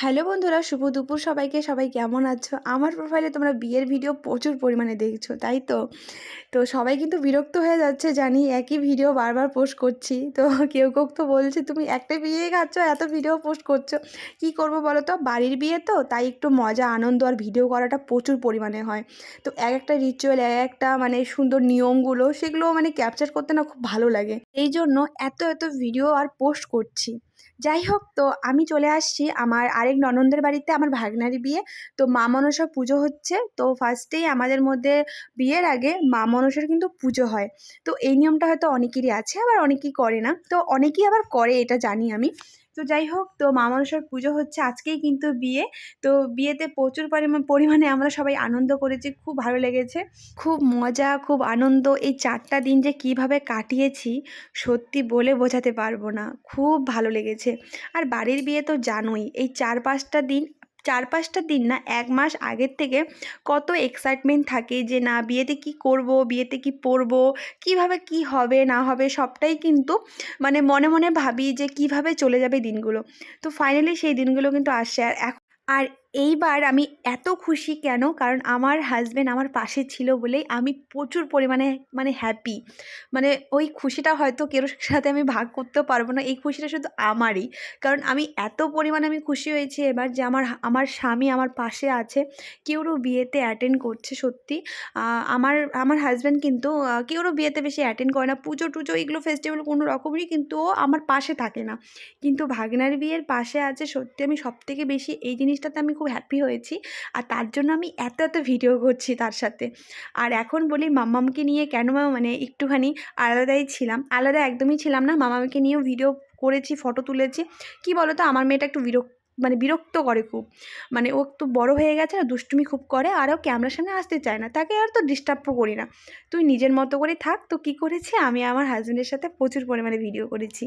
Hello বন্ধুরা, শুভ দুপুর সবাইকে। সবাই কেমন আছো? আমার প্রোফাইলে তোমরা বিয়ের ভিডিও প্রচুর পরিমাণে দেখছ, তাই তো? তো সবাই কিন্তু বিরক্ত হয়ে যাচ্ছে, জানি একই ভিডিও বারবার পোস্ট করছি। তো কেউ কেউ তো বলছে, তুমি একটা বিয়ে খাচ্ছ, এত ভিডিও পোস্ট করছ। কি করব বলো তো? বাড়ির বিয়ে তো, তাই একটু মজা, আনন্দ আর ভিডিও করাটা প্রচুর পরিমাণে হয়। তো এক একটা রিচুয়াল এক একটা মানে সুন্দর নিয়মগুলো, সেগুলো মানে ক্যাপচার করতে না খুব ভালো লাগে। এই জন্য এত এত ভিডিও আর পোস্ট করছি। যাই হোক তো আমি চলে আসছি আমার আরেক ননন্দের বাড়িতে, আমার ভাগনার বিয়ে। তো মা মনসা পুজো হচ্ছে। তো ফার্স্টেই আমাদের মধ্যে বিয়ের আগে মা মনসার কিন্তু পুজো হয়। তো এই নিয়মটা হয়তো অনেকেরই আছে, আবার অনেকেই করে না। তো অনেকেই আবার করে, এটা জানি আমি। তো যাই হোক তো মা পুজো হচ্ছে আজকেই কিন্তু বিয়ে। তো বিয়েতে প্রচুর পরিমাণ পরিমাণে আমরা সবাই আনন্দ করেছি, খুব ভালো লেগেছে। খুব মজা, খুব আনন্দ, এই চারটা দিন যে কীভাবে কাটিয়েছি, সত্যি বলে বোঝাতে পারব না। খুব ভালো লেগেছে। আর বাড়ির বিয়ে তো জানোই, এই চার পাঁচটা দিন চার পাঁচটা দিন না, এক মাস আগের থেকে কত এক্সাইটমেন্ট থাকে যে, না, বিয়েতে কি করব, বিয়েতে কি পরব, কীভাবে কি হবে, না হবে? সবটাই কিন্তু মানে মনে মনে ভাবি যে, কীভাবে চলে যাবে দিনগুলো। তো ফাইনালি সেই দিনগুলো কিন্তু আসে আর এখন আর এইবার আমি এত খুশি কেন? কারণ আমার হাজব্যান্ড আমার পাশে ছিল বলেই আমি প্রচুর পরিমাণে মানে হ্যাপি মানে ওই খুশিটা হয়তো কারোর সাথে আমি ভাগ করতেও পারব না, এই খুশিটা শুধু আমারই। কারণ আমি এত পরিমাণে আমি খুশি হয়েছি এবার যে আমার আমার স্বামী আমার পাশে আছে, কেউরও বিয়েতে অ্যাটেন্ড করছে সত্যি। আমার আমার হাজব্যান্ড কিন্তু কেউরও বিয়েতে বেশি অ্যাটেন্ড করে না। পুজো টুজো এগুলো ফেস্টিভ্যাল কোনো রকমেরই কিন্তু ও আমার পাশে থাকে না। কিন্তু ভাগনার বিয়ের পাশে আছে সত্যি আমি সবথেকে বেশি এই জিনিসটাতে আমি খুব হ্যাপি হয়েছি। আর তার জন্য আমি এত এত ভিডিও করছি তার সাথে। আর এখন বলি মাম্মামকে নিয়ে কেন মানে একটুখানি আলাদাই ছিলাম। আলাদা একদমই ছিলাম না। মামাকে নিয়েও ভিডিও করেছি ফটো তুলেছি। কি বলো তো আমার মেয়েটা একটু বিরক্ত মানে বিরক্ত করে খুব। মানে ও একটু বড় হয়ে গেছে না দুষ্টুমি খুব করে। আর ও ক্যামেরার সামনে আসতে চায় না। তাকে আর তো ডিস্টার্বও করি না। তুই নিজের মতো করে থাক। তো কী করেছি? আমি আমার হাজব্যান্ডের সাথে প্রচুর পরিমাণে ভিডিও করেছি।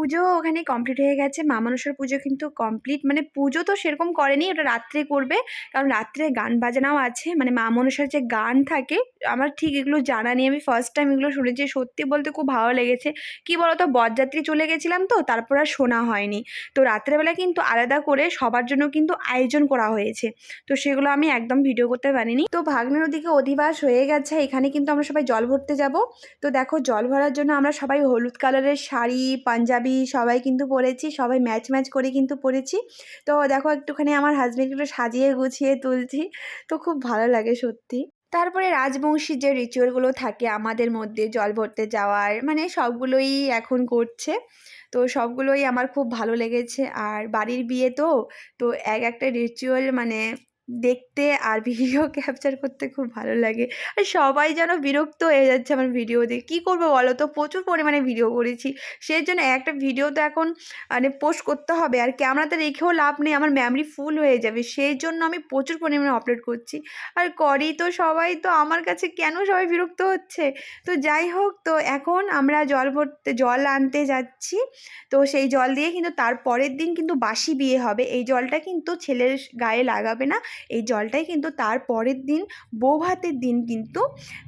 পুজো ওখানে কমপ্লিট হয়ে গেছে। মা মনসার পুজো কিন্তু কমপ্লিট মানে পুজো তো সেরকম করেনি, ওটা রাত্রে করবে। কারণ রাত্রে গান বাজনাও আছে। মানে মা মনসার যে গান থাকে, আমার ঠিক এগুলো জানা নেই। আমি ফার্স্ট টাইম এগুলো শুনেছি। সত্যি বলতে খুব ভালো লেগেছে। কি বলতো বরযাত্রী চলে গেছিলাম তো, তারপর আর শোনা হয়নি। তো রাত্রেবেলা কিন্তু আলাদা করে সবার জন্য কিন্তু আয়োজন করা হয়েছে। তো সেগুলো আমি একদম ভিডিও করতে পারিনি। তো ভাগ্নের ওদিকে অধিবাস হয়ে গেছে। এখানে কিন্তু আমরা সবাই জল ভরতে যাব। তো দেখো, জল ভরার জন্য আমরা সবাই হলুদ কালারের শাড়ি, পাঞ্জাবি সবাই কিন্তু পরেছি সবাই ম্যাচ ম্যাচ করে কিন্তু পরেছি তো দেখো একটুখানি আমার হাজব্যান্ড একটু সাজিয়ে গুছিয়ে তুলছি, তো খুব ভালো লাগে সত্যি। তারপরে রাজবংশী যে রিচুয়ালগুলো থাকে আমাদের মধ্যে, জল ভরতে যাওয়ার মানে সবগুলোই এখন করছে। তো সবগুলোই আমার খুব ভালো লেগেছে। আর বাড়ির বিয়ে তো তো এক একটা রিচুয়াল মানে দেখতে আর ভিডিও ক্যাপচার করতে খুব ভালো লাগে। আর সবাই যেন বিরক্ত হয়ে যাচ্ছে আমার ভিডিও দেখে। কী করব বলো তো? প্রচুর পরিমাণে ভিডিও করেছি। সেই জন্য একটা ভিডিও তো এখন মানে পোস্ট করতে হবে। আর ক্যামেরাতে রেখেও লাভ নেই। আমার মেমরি ফুল হয়ে যাবে। সেই জন্য আমি প্রচুর পরিমাণে আপলোড করছি। আর করি তো সবাই। তো আমার কাছে কেন সবাই বিরক্ত হচ্ছে? তো যাই হোক, তো এখন আমরা জল ভরতে, জল আনতে যাচ্ছি। তো সেই জল দিয়ে কিন্তু তারপরের দিন কিন্তু বাসি বিয়ে হবে। এই জলটা কিন্তু ছেলের গায়ে লাগাবে না। এই জলটাই কিন্তু তার পরের দিন বৌভাতের দিন কিন্তু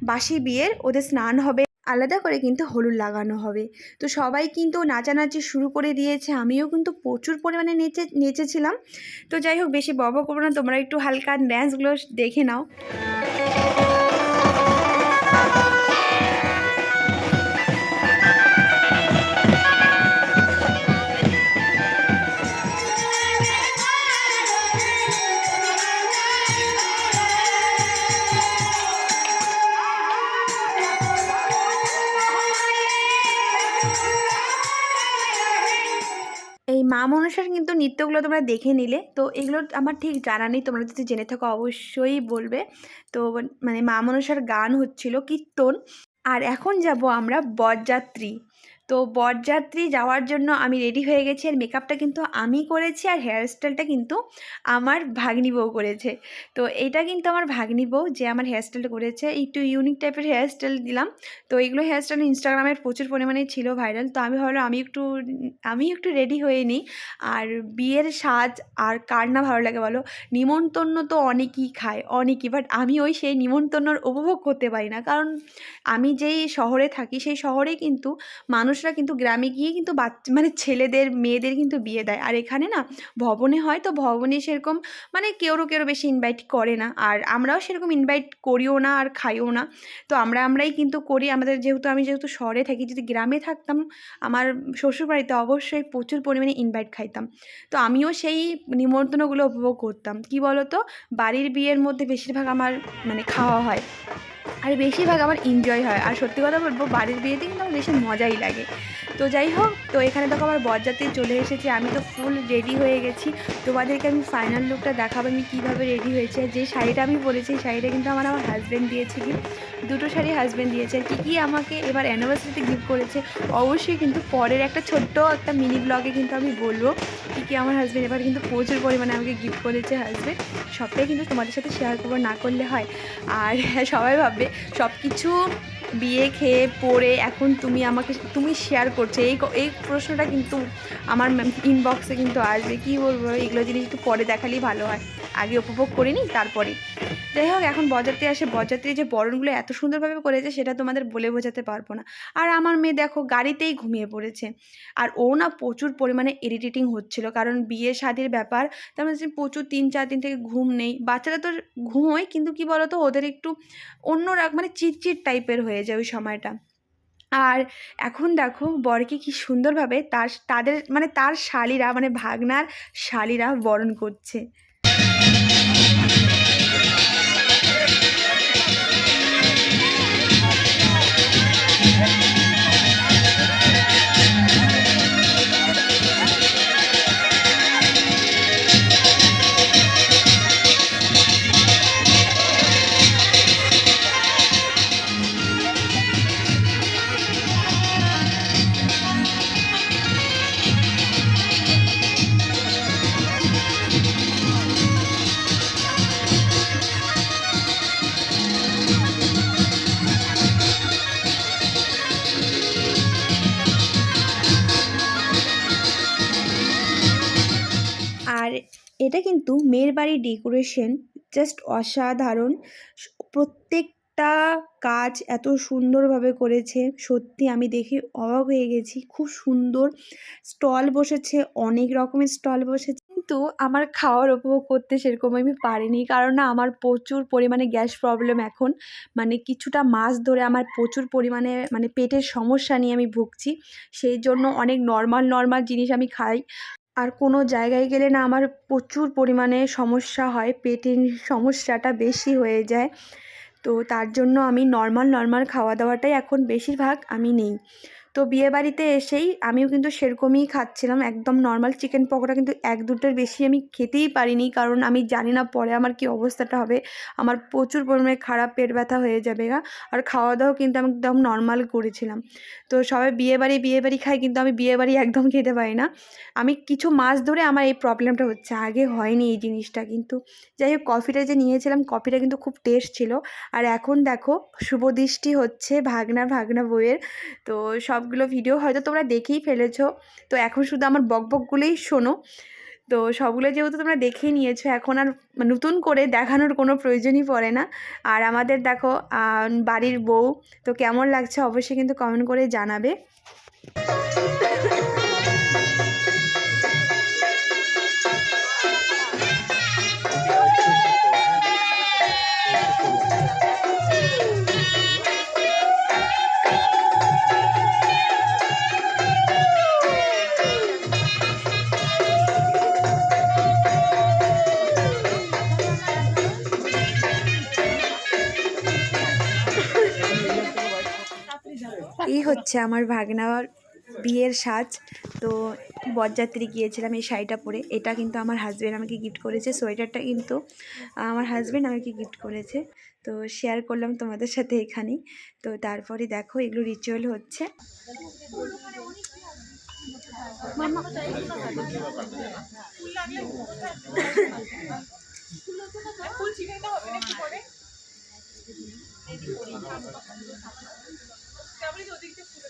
বাসি বিয়ের ওদের স্নান হবে। আলাদা করে কিন্তু হলুদ লাগানো হবে। তো সবাই কিন্তু নাচানাচি শুরু করে দিয়েছে। আমিও কিন্তু প্রচুর পরিমাণে নেচে, নেচেছিলাম। তো যাই হোক, বেশি বব করব না, তোমরা একটু হালকা ড্যান্সগুলো দেখে নাও। এই অনুসারে কিন্তু নৃত্যগুলো তোমরা দেখে নিলে। তো এগুলো আমার ঠিক জানা নেই, তোমরা যদি জেনে থাকো অবশ্যই বলবে। তো মানে মা অনুসার গান হচ্ছিল কীর্তন। আর এখন যাব আমরা বরযাত্রী। তো বরযাত্রী যাওয়ার জন্য আমি রেডি হয়ে গেছি আর মেকআপটা কিন্তু আমি করেছি আর হেয়ার স্টাইলটা কিন্তু আমার ভাগ্নি বউ করেছে। তো এটা কিন্তু আমার ভাগ্নি বউ যে আমার হেয়ার স্টাইলটা করেছে। একটু ইউনিক টাইপের হেয়ার স্টাইল দিলাম। তো এইগুলো হেয়ার স্টাইল ইনস্টাগ্রামে প্রচুর পরিমাণে ছিল ভাইরাল তো আমি ভাবলাম আমি একটু আমি একটু রেডি হয়ে নিই। আর বিয়ের সাজ আর কার না ভালো লাগে বলো? নিমন্ত্রণ তো অনেকই খায়, অনেকই। বাট আমি ওই সেই নিমন্ত্রণর উপভোগ করতে পারি না। কারণ আমি যেই শহরে থাকি, সেই শহরে কিন্তু মানুষ মানুষরা কিন্তু গ্রামে গিয়ে কিন্তু বাচ্চা মানে ছেলেদের, মেয়েদের কিন্তু বিয়ে দেয়। আর এখানে না, ভবনে হয় তো ভবনে সেরকম মানে কেউরও কেউ বেশি ইনভাইট করে না। আর আমরাও সেরকম ইনভাইট করিও না আর খাইও না। তো আমরা, আমরাই কিন্তু করি। আমাদের যেহেতু, আমি যেহেতু শহরে থাকি, যদি গ্রামে থাকতাম, আমার শ্বশুরবাড়িতে অবশ্যই প্রচুর পরিমাণে ইনভাইট খাইতাম। তো আমিও সেই নিমন্ত্রণগুলো উপভোগ করতাম। কি বলো তো বাড়ির বিয়ের মধ্যে বেশিরভাগ আমার মানে খাওয়া হয়। আর বেশিরভাগ আমার এনজয় হয়। আর সত্যি কথা বলব, বাড়ির বিয়েতে কিন্তু আমার বেশি মজাই লাগে। তো যাই হোক, তো এখানে দেখো আমার বরযাত্রী চলে এসেছে। আমি তো ফুল রেডি হয়ে গেছি। তোমাদেরকে আমি ফাইনাল লুকটা দেখাবো আমি কীভাবে রেডি হয়েছে। যে শাড়িটা আমি পরেছি শাড়িটা কিন্তু আমার আমার হাজব্যান্ড দিয়েছে কি দুটো শাড়ি হাজব্যান্ড দিয়েছে। আর কী কী আমাকে এবার অ্যানিভার্সারিতে গিফট করেছে, অবশ্যই কিন্তু পরের একটা ছোট্ট একটা মিনি ব্লগে কিন্তু আমি বলব কী কী আমার হাজব্যান্ড এবার কিন্তু প্রচুর পরিমাণে আমাকে গিফট করেছে হাজব্যান্ড সবটাই কিন্তু তোমাদের সাথে শেয়ার করব, না করলে হয়। আর সবাই ভাববে সব কিছু বিয়ে খেয়ে পড়ে এখন তুমি আমাকে, তুমি শেয়ার করছ। এই এই প্রশ্নটা কিন্তু আমার ইনবক্সে কিন্তু আসবে। কী বলব এগুলো জিনিস একটু পরে দেখালেই ভালো হয়। আগে উপভোগ করিনি, তারপরে। যাই হোক, এখন বরযাত্রী আসে বরযাত্রী যে বরণগুলো এত সুন্দরভাবে করেছে, সেটা তোমাদের বলে বোঝাতে পারব না। আর আমার মেয়ে দেখো, গাড়িতেই ঘুমিয়ে পড়েছে। আর ও না প্রচুর পরিমাণে ইরিটেটিং হচ্ছিল, কারণ বিয়ে শাদির ব্যাপার, তার মধ্যে প্রচুর তিন, চার দিন থেকে ঘুম নেই। বাচ্চারা তো ঘুমোয় কিন্তু কি বলতো, ওদের একটু অন্য মানে চিটচিট টাইপের হয়ে যায় ওই সময়টা। আর এখন দেখো, বরকে কি সুন্দরভাবে তার, তাদের মানে তার শালিরা মানে ভাগনার শালিরা বরণ করছে। এটা কিন্তু মেয়ের বাড়ির ডেকোরেশন জাস্ট অসাধারণ। প্রত্যেকটা কাজ এত সুন্দরভাবে করেছে। সত্যি আমি দেখে অবাক হয়ে গেছি। খুব সুন্দর স্টল বসেছে, অনেক রকমের স্টল বসেছে। কিন্তু আমার খাওয়ার উপভোগ করতে সেরকম আমি পারিনি। কারণ না, আমার প্রচুর পরিমাণে গ্যাস প্রবলেম এখন। মানে কিছুটা মাস ধরে আমার প্রচুর পরিমাণে মানে পেটের সমস্যা নিয়ে আমি ভুগছি। সেই জন্য অনেক নর্মাল নর্মাল জিনিস আমি খাই। আর কোনো জায়গায় গেলে না আমার প্রচুর পরিমাণে সমস্যা হয়, পেটের সমস্যাটা বেশি হয়ে যায়। তো তার জন্য আমি নর্মাল নর্মাল খাওয়া দাওয়াটাই এখন বেশিরভাগ আমি নেই। তো বিয়েবাড়িতে এসেই আমিও কিন্তু সেরকমই খাচ্ছিলাম, একদম নর্মাল চিকেন পকোড়া কিন্তু এক দুটোর বেশি আমি খেতেই পারিনি কারণ আমি জানি না পরে আমার কি অবস্থাটা হবে, আমার প্রচুর পরিমাণে খারাপ পেট ব্যথা হয়ে যাবে গা আর খাওয়া দাওয়া কিন্তু আমি একদম নর্মাল করেছিলাম। তো সবাই বিয়েবাড়ি বিয়েবাড়ি খাই কিন্তু আমি বিয়েবাড়ি একদম খেতে পারি না। আমি কিছু মাস ধরে আমার এই প্রবলেমটা হচ্ছে, আগে হয়নি এই জিনিসটা কিন্তু। যাই হোক কফিটা যে নিয়েছিলাম কফিটা কিন্তু খুব টেস্ট ছিল। আর এখন দেখো শুভদৃষ্টি হচ্ছে ভাগনা ভাগনা বইয়ের। তো সবগুলো ভিডিও হয়তো তোমরা দেখেই ফেলেছো। তো এখন শুধু আমার বকবকগুলোই শোনো। তো সবগুলো যেহেতু তোমরা দেখেই নিয়েছো, এখন আর নতুন করে দেখানোর কোনো প্রয়োজনই পড়ে না। আর আমাদের দেখো বাড়ির বউ, তো কেমন লাগছে অবশ্যই কিন্তু কমেন্ট করে জানাবে। এই হচ্ছে আমার ভাগনার বিয়ের সাজ। তো বরযাত্রী গিয়েছিলাম এই শাড়িটা পরে। এটা কিন্তু আমার হাজব্যান্ড আমাকে গিফট করেছে। সোয়েটারটা কিন্তু আমার হাজব্যান্ড আমাকে গিফট করেছে। তো শেয়ার করলাম তোমাদের সাথে এখানেই। তো তারপরে দেখো, এগুলো রিচুয়াল হচ্ছে। স্ট্রবেরি ওদিক থেকে ফুলে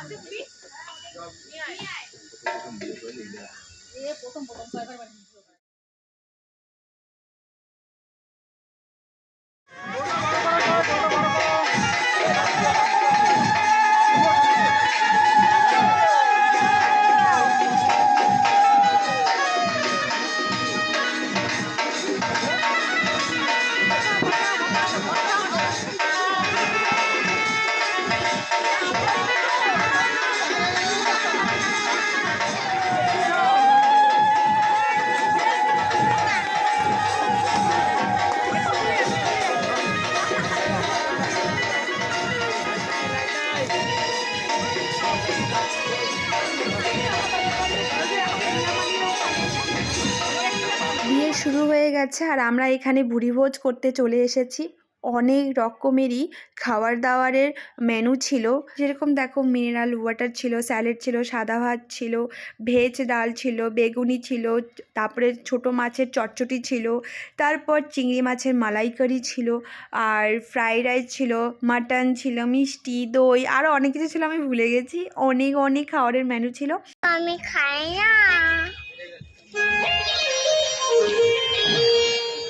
আচ্ছা আয়। এ প্রথম প্রথম কয়েকবার শুরু হয়ে গেছে আর আমরা এখানে ভুরিভোজ করতে চলে এসেছি। অনেক রকমেরই খাওয়ার দাওয়ারের মেনু ছিল। যেরকম দেখো মিনারেল ওয়াটার ছিল, স্যালাড ছিল, সাদা ভাত ছিল, ভেজ ডাল ছিল, বেগুনি ছিল, তারপরে ছোট মাছের চটচটি ছিল, তারপর চিংড়ি মাছের মালাইকারি ছিল, আর ফ্রাইড রাইস ছিল মাটন ছিল, মিষ্টি, দই আরও অনেক কিছু ছিল, আমি ভুলে গেছি। অনেক অনেক খাবারের মেনু ছিল। আমি খাই না।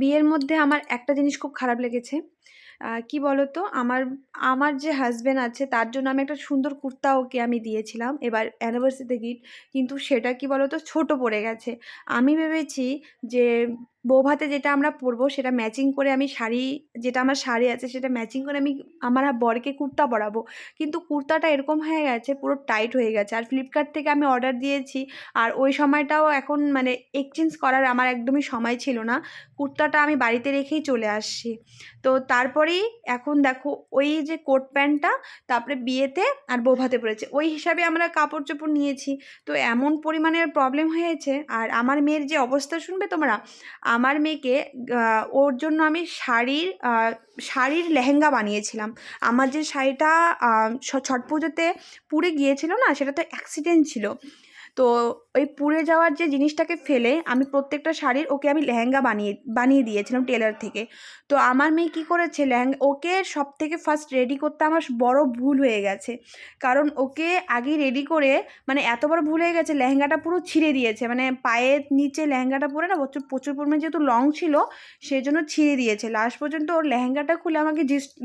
বিয়ের মধ্যে আমার একটা জিনিস খুব খারাপ লেগেছে। কি বলো তো আমার আমার যে হাজব্যান্ড আছে, তার জন্য আমি একটা সুন্দর কুর্তা ওকে আমি দিয়েছিলাম। এবার অ্যানিভার্সারিতে গিফট কিন্তু সেটা কি বলো তো ছোটো পড়ে গেছে। আমি ভেবেছি যে বৌভাতে যেটা আমরা পরবো সেটা ম্যাচিং করে আমি শাড়ি, যেটা আমার শাড়ি আছে সেটা ম্যাচিং করে আমি আমার বরকে কুর্তা পরাবো। কিন্তু কুর্তাটা এরকম হয়ে গেছে, পুরো টাইট হয়ে গেছে। আর ফ্লিপকার্ট থেকে আমি অর্ডার দিয়েছি। আর ওই সময়টাও এখন মানে এক্সচেঞ্জ করার আমার একদমই সময় ছিল না। কুর্তাটা আমি বাড়িতে রেখেই চলে আসছি। তো তারপরেই এখন দেখো ওই যে কোট প্যান্টটা তারপরে বিয়েতে আর বৌভাতে পড়েছে ওই হিসাবে আমরা কাপড় চোপড় নিয়েছি। তো এমন পরিমাণের প্রবলেম হয়েছে। আর আমার মেয়ের যে অবস্থা শুনবে তোমরা? আমার মেয়েকে ওর জন্য আমি শাড়ির শাড়ির লেহেঙ্গা বানিয়েছিলাম। আমার যে শাড়িটা ছট পুজোতে পুড়ে গিয়েছিল না, সেটা তো অ্যাক্সিডেন্ট ছিল। তো ওই পুড়ে যাওয়ার যে জিনিসটাকে ফেলে আমি প্রত্যেকটা শাড়ির ওকে আমি লেহেঙ্গা বানিয়ে বানিয়ে দিয়েছিলাম টেলার থেকে। তো আমার মেয়ে কী করেছে লেহেঙ্গা, ওকে সব থেকে ফার্স্ট রেডি করতে আমার বড় ভুল হয়ে গেছে। কারণ ওকে আগে রেডি করে মানে এত বড় ভুল হয়ে গেছে, লেহেঙ্গাটা পুরো ছিঁড়ে দিয়েছে। মানে পায়ের নিচে লেহেঙ্গাটা পরে না প্রচুর প্রচুর পরিমাণে যেহেতু লং ছিল সেই জন্য ছিঁড়ে দিয়েছে। লাস্ট পর্যন্ত ওর লেহেঙ্গাটা খুলে আমাকে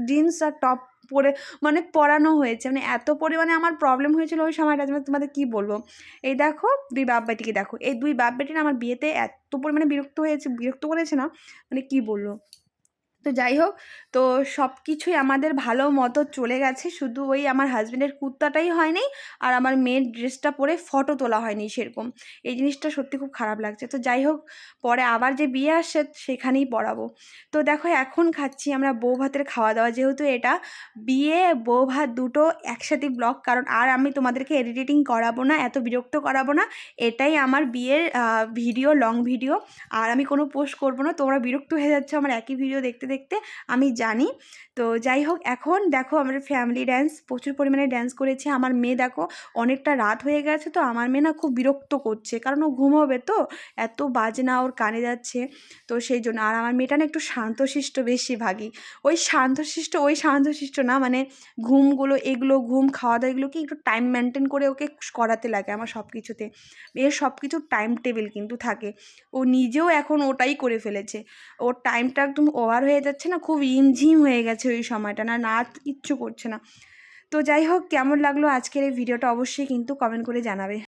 জিন্স আর টপ পরে মানে পড়ানো হয়েছে। মানে এত পরিমাণে আমার প্রবলেম হয়েছিল ওই সময়টা মানে তোমাদের কী বলব? এই দেখো, দুই বাপ বেটিকে দেখো। এই দুই বাপ বেটি না আমার বিয়েতে এত পরিমাণে বিরক্ত হয়েছে, বিরক্ত করেছে না? মানে কী বলব? তো যাই হোক, তো সব কিছুই আমাদের ভালো মতো চলে গেছে। শুধু ওই আমার হাজব্যান্ডের কুর্তাটাই হয়নি আর আমার মেয়ের ড্রেসটা পরে ফটো তোলা হয়নি সেরকম। এই জিনিসটা সত্যি খুব খারাপ লাগছে। তো যাই হোক, পরে আবার যে বিয়ে আসছে সেখানেই পড়াবো। তো দেখো এখন খাচ্ছি আমরা বউ ভাতের খাওয়া দাওয়া যেহেতু এটা বিয়ে বউ ভাত দুটো একসাথে ব্লগ কারণ আর আমি তোমাদেরকে এডিটিং করাবো না, এত বিরক্ত করাবো না। এটাই আমার বিয়ের ভিডিও লং ভিডিও আর আমি কোনো পোস্ট করব না। তোমরা বিরক্ত হয়ে যাচ্ছ আমার একই ভিডিও দেখতে। দেখতে আমি জানি। তো যাই হোক, এখন দেখো আমরা ফ্যামিলি ড্যান্স প্রচুর পরিমাণে ড্যান্স করেছি। আমার মেয়ে দেখো অনেকটা রাত হয়ে গেছে তো, আমার মেয়ে না খুব বিরক্ত করছে, কারণ ও ঘুমোবে তো, এত বাজনা ওর কানে যাচ্ছে। তো সেই জন্য, আর আমার মেয়েটা না একটু শান্তশিষ্ট বেশিরভাগই ওই শান্তশিষ্ট ওই শান্তশিষ্ট না মানে ঘুমগুলো, এগুলো, ঘুম খাওয়া দাওয়া এগুলোকে একটু টাইম মেনটেন করে ওকে করাতে লাগে আমার সব কিছুতে এর সব কিছু টাইম টেবিল কিন্তু থাকে। ও নিজেও এখন ওটাই করে ফেলেছে। ওর টাইমটা একদম ওভার হয়ে যাচ্ছে না, খুব ইমঝিম হয়ে গেছে ওই সময়টা, না নাচ ইচ্ছু করছে না। তো যাই হোক, কেমন লাগল আজকের এই ভিডিওটা অবশ্যই কিন্তু কমেন্ট করে জানাবে।